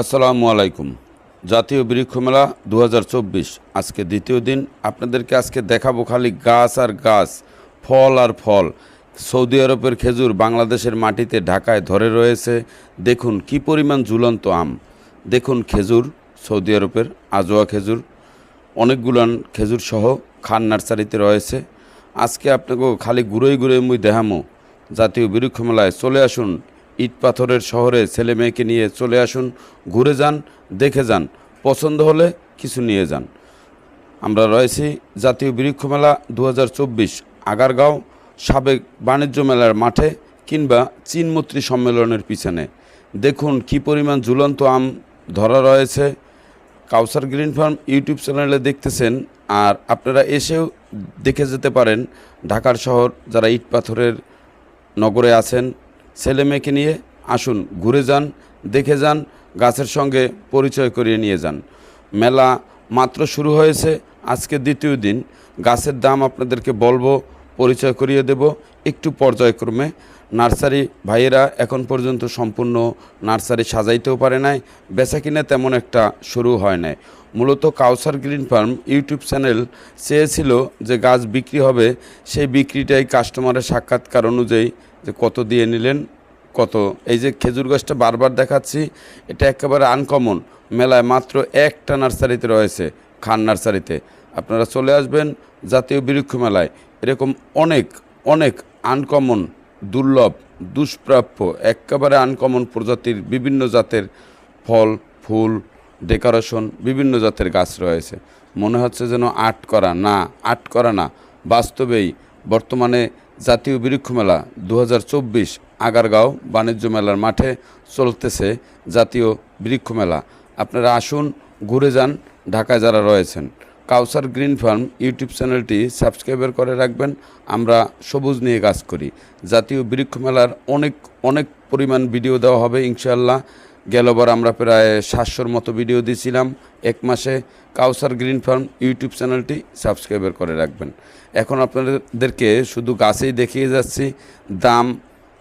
আসসালামু আলাইকুম। জাতীয় বৃক্ষ মেলা দু হাজার চব্বিশ, আজকে দ্বিতীয় দিন। আপনাদেরকে আজকে দেখাবো খালি গাছ আর গাছ, ফল আর ফল। সৌদি আরবের খেজুর বাংলাদেশের মাটিতে ঢাকায় ধরে রয়েছে। দেখুন কি পরিমাণ ঝুলন্ত আম। দেখুন খেজুর, সৌদি আরবের আজোয়া খেজুর, অনেকগুলান খেজুর সহ খান নার্সারিতে রয়েছে। আজকে আপনাকে খালি ঘুরেই ঘুরে মুই দেখামো। জাতীয় বৃক্ষ মেলায় চলে আসুন। ইট পাথরের শহরে ছেলে মেয়েকে নিয়ে চলে আসুন, ঘুরে যান, দেখে যান, পছন্দ হলে কিছু নিয়ে যান। আমরা রয়েছি জাতীয় বৃক্ষ মেলা দু হাজার চব্বিশ আগারগাঁও সাবেক বাণিজ্য মেলার মাঠে কিংবা চীনমৈত্রী সম্মেলনের পিছনে। দেখুন কি পরিমাণ ঝুলন্ত আম ধরা রয়েছে। কাউসার গ্রিন ফার্ম ইউটিউব চ্যানেলে দেখতেছেন আর আপনারা এসেও দেখে যেতে পারেন ঢাকার শহর যারা ইট পাথরের নগরে আছেন। ছেলে মেয়েকে নিয়ে আসুন, ঘুরে যান, দেখে যান, গাছের সঙ্গে পরিচয় করিয়ে নিয়ে যান। মেলা মাত্র শুরু হয়েছে, আজকে দ্বিতীয় দিন। গাছের দাম আপনাদেরকে বলব, পরিচয় করিয়ে দেব একটু পর্যায়ক্রমে। নার্সারি ভাইয়েরা এখন পর্যন্ত সম্পূর্ণ নার্সারি সাজাইতেও পারে নাই, বেচা কিনে তেমন একটা শুরু হয় নাই। মূলত Kawsar Green Farm YouTube channel চেয়েছিল যে গাছ বিক্রি হবে, সেই বিক্রিটাই কাস্টমারের সাক্ষাৎকার অনুযায়ী যে কত দিয়ে নিলেন, কত। এই যে খেজুর গাছটা বারবার দেখাচ্ছি, এটা একেবারে আনকমন মেলায় মাত্র একটা নার্সারিতে রয়েছে, খান নার্সারিতে। আপনারা চলে আসবেন জাতীয় বৃক্ষ মেলায় এরকম অনেক অনেক আনকমন দুর্লভ, দুষ্প্রাপ্য, একেবারে আনকমন প্রজাতির বিভিন্ন জাতের ফল, ফুল, ডেকোরেশন, বিভিন্ন জাতের গাছ রয়েছে। মনে হচ্ছে যেন আর্ট করা। না আর্ট করা না। বাস্তবেই বর্তমানে জাতীয় বৃক্ষ মেলা দু হাজার চব্বিশ আগারগাঁও বাণিজ্য মেলার মাঠে চলতেছে জাতীয় বৃক্ষ মেলা। আপনারা আসুন, ঘুরে যান, ঢাকায় যারা রয়েছেন। কাউসার গ্রিন ফার্ম ইউটিউব চ্যানেলটি সাবস্ক্রাইবার করে রাখবেন। আমরা সবুজ নিয়ে কাজ করি। জাতীয় বৃক্ষ মেলার অনেক অনেক পরিমাণ ভিডিও দেওয়া হবে ইনশাআল্লাহ। গেলবার আমরা প্রায় সাতশোর মতো ভিডিও দিয়েছিলাম এক মাসে। কাউসার গ্রিন ফার্ম ইউটিউব চ্যানেলটি সাবস্ক্রাইবার করে রাখবেন। এখন আপনাদেরকে শুধু গাছেই দেখিয়ে যাচ্ছি। দাম,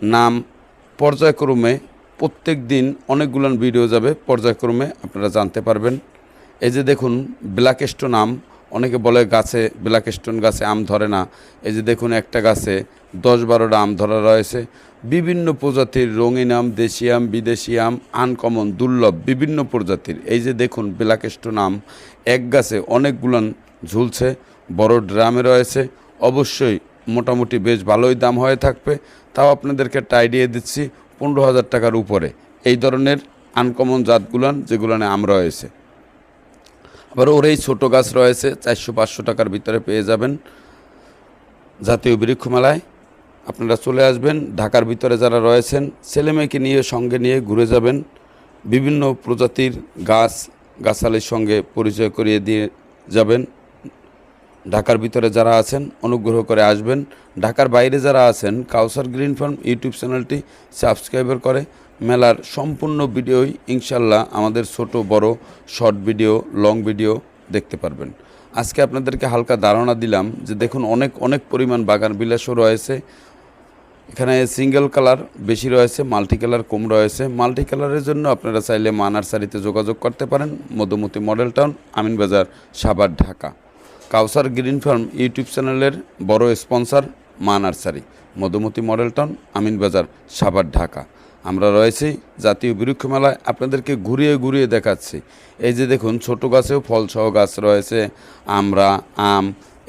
নাম, পর্যায়ক্রমে প্রত্যেক দিন অনেকগুলো ভিডিও যাবে। পর্যায়ক্রমে আপনারা জানতে পারবেন। এই যে দেখুন ব্ল্যাক স্টোন আম, অনেকে বলে গাছে ব্ল্যাক স্টোন গাছে আম ধরে না। এই যে দেখুন, একটা গাছে দশ বারোটা আম ধরা রয়েছে। বিভিন্ন প্রজাতির রঙিন আম, দেশি আম, বিদেশি আম আনকমন দুর্লভ বিভিন্ন প্রজাতির। এই যে দেখুন ব্ল্যাক স্টোন আম, এক গাছে অনেকগুলান ঝুলছে, বড় ড্রামে রয়েছে। অবশ্যই মোটামুটি বেশ ভালোই দাম হয়ে থাকবে। তাও আপনাদেরকে একটা আইডিয়া দিচ্ছি, পনেরো হাজার টাকার উপরে। এই ধরনের আনকমন জাতগুলান, যেগুলানে আম রয়েছে। আবার ওর এই ছোটো গাছ রয়েছে, চারশো পাঁচশো টাকার ভিতরে পেয়ে যাবেন। জাতীয় বৃক্ষ মেলায় আপনারা চলে আসবেন, ঢাকার ভিতরে যারা রয়েছেন ছেলে মেয়েকে নিয়ে, সঙ্গে নিয়ে ঘুরে যাবেন। বিভিন্ন প্রজাতির গাছ, গাছালির সঙ্গে পরিচয় করিয়ে দিয়ে যাবেন। ঢাকার ভিতরে যারা আছেন, অনুগ্রহ করে আসবেন। ঢাকার বাইরে যারা আছেন, কাউসার গ্রিন ফার্ম ইউটিউব চ্যানেলটি সাবস্ক্রাইবার করে। মেলার সম্পূর্ণ ভিডিওই ইনশাল্লাহ আমাদের ছোট, বড়, শর্ট ভিডিও, লং ভিডিও দেখতে পারবেন। আজকে আপনাদেরকে হালকা ধারণা দিলাম যে দেখুন, অনেক অনেক পরিমাণ বাগান বিলাসও রয়েছে। এখানে সিঙ্গেল কালার বেশি রয়েছে মাল্টি কালার কম রয়েছে। মাল্টি কালারের জন্য আপনারা চাইলে মা নার্সারিতে যোগাযোগ করতে পারেন। Madhumati Model Town Aminbazar Savar, Dhaka. Kawsar Green Farm YouTube চ্যানেলের বড় sponsor Maa nursery Madhumati Model Town Aminbazar Savar, Dhaka. আমরা রয়েছি জাতীয় বৃক্ষ মেলায় আপনাদেরকে ঘুরিয়ে ঘুরিয়ে দেখাচ্ছি। এই যে দেখুন, ছোট গাছেও ফলসহ গাছ রয়েছে। আমরা, আম,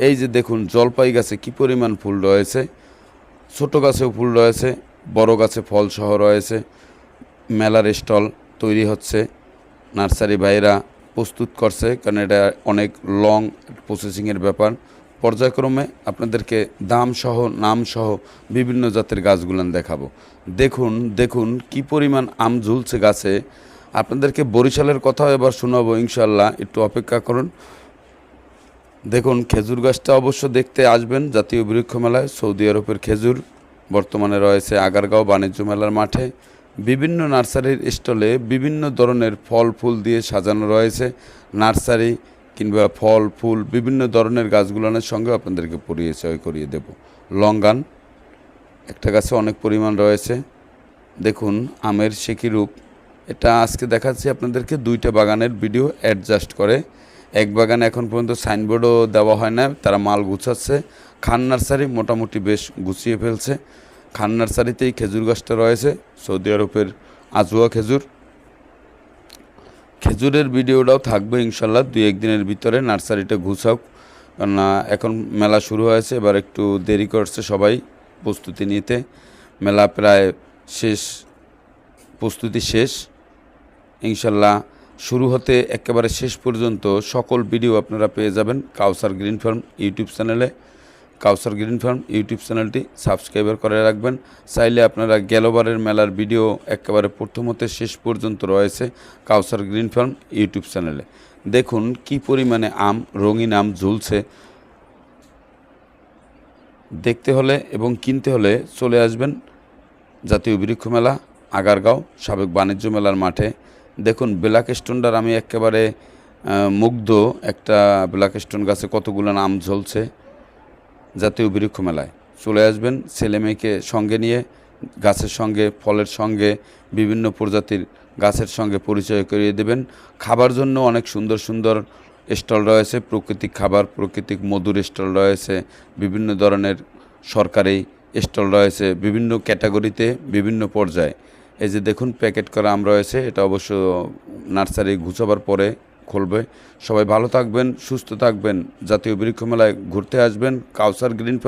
এই যে দেখুন জলপাই গাছে কি পরিমাণ ফুল রয়েছে। ছোট গাছেও ফুল রয়েছে, বড় গাছে ফল সহ রয়েছে, মেলার স্টল তৈরি হচ্ছে, নার্সারি ভাইরা প্রস্তুত করছে, কারণ এটা অনেক লং প্রসেসিংয়ের ব্যাপার। পর্যায়ক্রমে আপনাদেরকে দাম সহ, নাম সহ বিভিন্ন জাতের গাছগুলান দেখাবো। দেখুন দেখুন কি পরিমাণ আম ঝুলছে গাছে। আপনাদেরকে বরিশালের কথাও এবার শোনাবো ইনশাল্লাহ একটু অপেক্ষা করুন। দেখুন, খেজুর গাছটা অবশ্য দেখতে আসবেন, জাতীয় বৃক্ষ মেলায় সৌদি আরবের খেজুর, বর্তমানে রয়েছে আগারগাঁও বাণিজ্য মেলার মাঠে। বিভিন্ন নার্সারির স্টলে বিভিন্ন ধরনের ফল, ফুল দিয়ে সাজানো রয়েছে। নার্সারি কিংবা ফল, ফুল, বিভিন্ন ধরনের গাছগুলোনের সঙ্গে আপনাদেরকে পরিচয় করিয়ে দেব। লঙ্গান, একটা গাছে অনেক পরিমাণ রয়েছে। দেখুন, আমের সেকি রূপ। এটা আজকে দেখাচ্ছি আপনাদেরকে, দুইটা বাগানের ভিডিও অ্যাডজাস্ট করে। এক বাগানে এখন পর্যন্ত সাইনবোর্ডও দেওয়া হয় না, তারা মাল গুছাচ্ছে। খান নার্সারি মোটামুটি বেশ গুছিয়ে ফেলছে। খান নার্সারিতেই খেজুর গাছটা রয়েছে, সৌদি আরবের আজুয়া খেজুর। খেজুরের ভিডিওটাও থাকবে ইনশাল্লাহ, দুই একদিনের ভিতরে নার্সারিটা ঘুষাক কেননা এখন মেলা শুরু হয়েছে, এবার একটু দেরি করছে সবাই প্রস্তুতি নিতে। মেলা প্রায় শেষ, প্রস্তুতি শেষ। ইনশাল্লাহ শুরু হতে একেবারে শেষ পর্যন্ত সকল ভিডিও আপনারা পেয়ে যাবেন কাউসার গ্রিন ফার্ম ইউটিউব চ্যানেলে। কাউসার গ্রিন ফার্ম ইউটিউব চ্যানেলটি সাবস্ক্রাইবার করে রাখবেন। চাইলে আপনারা গেলোবারের মেলার ভিডিও একেবারে প্রথম হতে শেষ পর্যন্ত রয়েছে কাউসার গ্রিন ফার্ম ইউটিউব চ্যানেলে। দেখুন কি পরিমাণে আম, রঙিন আম ঝুলছে। দেখতে হলে এবং কিনতে হলে চলে আসবেন জাতীয় বৃক্ষ মেলা, আগারগাঁও, সাবেক বাণিজ্য মেলার মাঠে। দেখুন, ব্ল্যাক স্টোনটার আমি একেবারে মুগ্ধ। একটা ব্ল্যাক স্টোন গাছে কতগুলো নাম ঝলছে। জাতীয় বৃক্ষ মেলায়। চলে আসবেন ছেলে মেয়েকে সঙ্গে নিয়ে, গাছের সঙ্গে, ফলের সঙ্গে, বিভিন্ন প্রজাতির গাছের সঙ্গে পরিচয় করিয়ে দেবেন। খাবার জন্য অনেক সুন্দর সুন্দর স্টল রয়েছে, প্রাকৃতিক খাবার, প্রাকৃতিক মধুর স্টল রয়েছে, বিভিন্ন ধরনের সরকারি স্টল রয়েছে, বিভিন্ন ক্যাটাগরিতে, বিভিন্ন পর্যায়ে। এই যে দেখুন, প্যাকেট করা আম রয়েছে, এটা অবশ্য নার্সারি ঘুষাবার পরে খুলবে। সবাই ভালো থাকবেন, সুস্থ থাকবেন, জাতীয় বৃক্ষ মেলায় ঘুরতে আসবেন, কাউসার গ্রিন